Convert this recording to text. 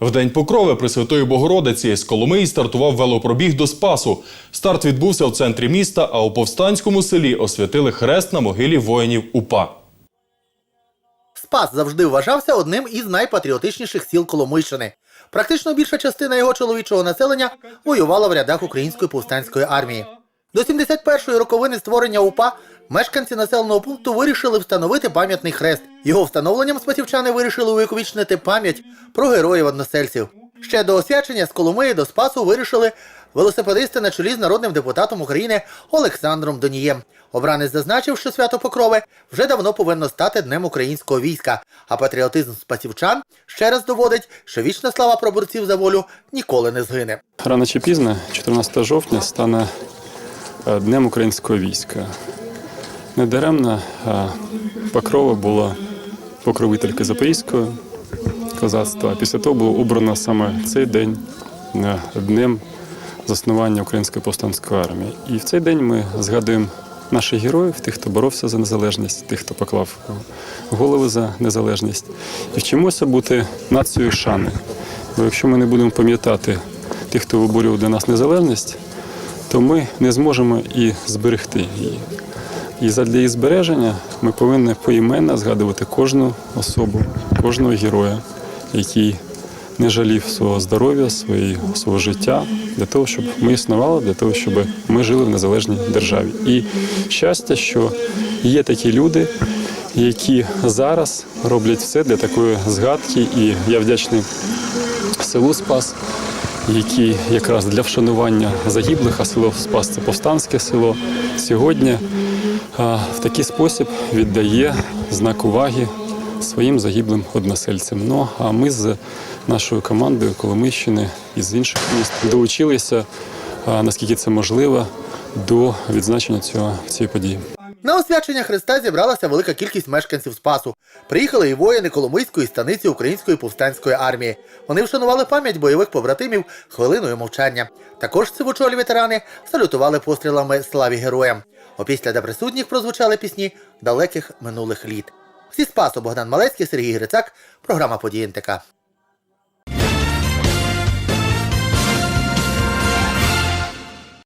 В день покрови Пресвятої Богородиці з Коломиї стартував велопробіг до Спасу. Старт відбувся в центрі міста, а у повстанському селі освятили хрест на могилі воїнів УПА. Спас завжди вважався одним із найпатріотичніших сіл Коломийщини. Практично більша частина його чоловічого населення воювала в рядах української повстанської армії. До 71-ї роковини створення УПА мешканці населеного пункту вирішили встановити пам'ятний хрест. Його встановленням спасівчани вирішили увіковічнити пам'ять про героїв-односельців. Ще до освячення з Коломиї до Спасу вирішили велосипедисти на чолі з народним депутатом України Олександром Донієм. Обранець зазначив, що свято Покрови вже давно повинно стати днем українського війська, а патріотизм спасівчан ще раз доводить, що вічна слава про борців за волю ніколи не згине. Рано чи пізно, 14 жовтня, стане е, Днем українського війська. Недаремно е, Покрова була покровителькою Запорізького козацтва. Після того було обрано саме цей день днем заснування Української повстанської армії. І в цей день ми згадуємо наших героїв, тих, хто боровся за незалежність, тих, хто поклав голови за незалежність. І вчимося бути нацією шани. Бо якщо ми не будемо пам'ятати тих, хто виборював для нас незалежність, то ми не зможемо і зберегти її. І задля її збереження ми повинні поіменно згадувати кожну особу, кожного героя, який не жалів свого здоров'я, свого життя для того, щоб ми існували, для того, щоб ми жили в незалежній державі. І щастя, що є такі люди, які зараз роблять все для такої згадки, і я вдячний селу Спас, які якраз для вшанування загиблих, а село Спас це повстанське село. Сьогодні в такий спосіб віддає знак уваги своїм загиблим односельцям. Ну а ми з нашою командою Коломийщини і з інших міст долучилися, наскільки це можливо, до відзначення цього цієї події. На освячення Христа зібралася велика кількість мешканців Спасу. Приїхали і воїни Коломийської станиці Української повстанської армії. Вони вшанували пам'ять бойових побратимів хвилиною мовчання. Також сивочолі ветерани салютували пострілами славі героям. Опісля для присутніх прозвучали пісні далеких минулих літ. Зі Спасу Богдан Малецький, Сергій Грицак, програма «Події НТК».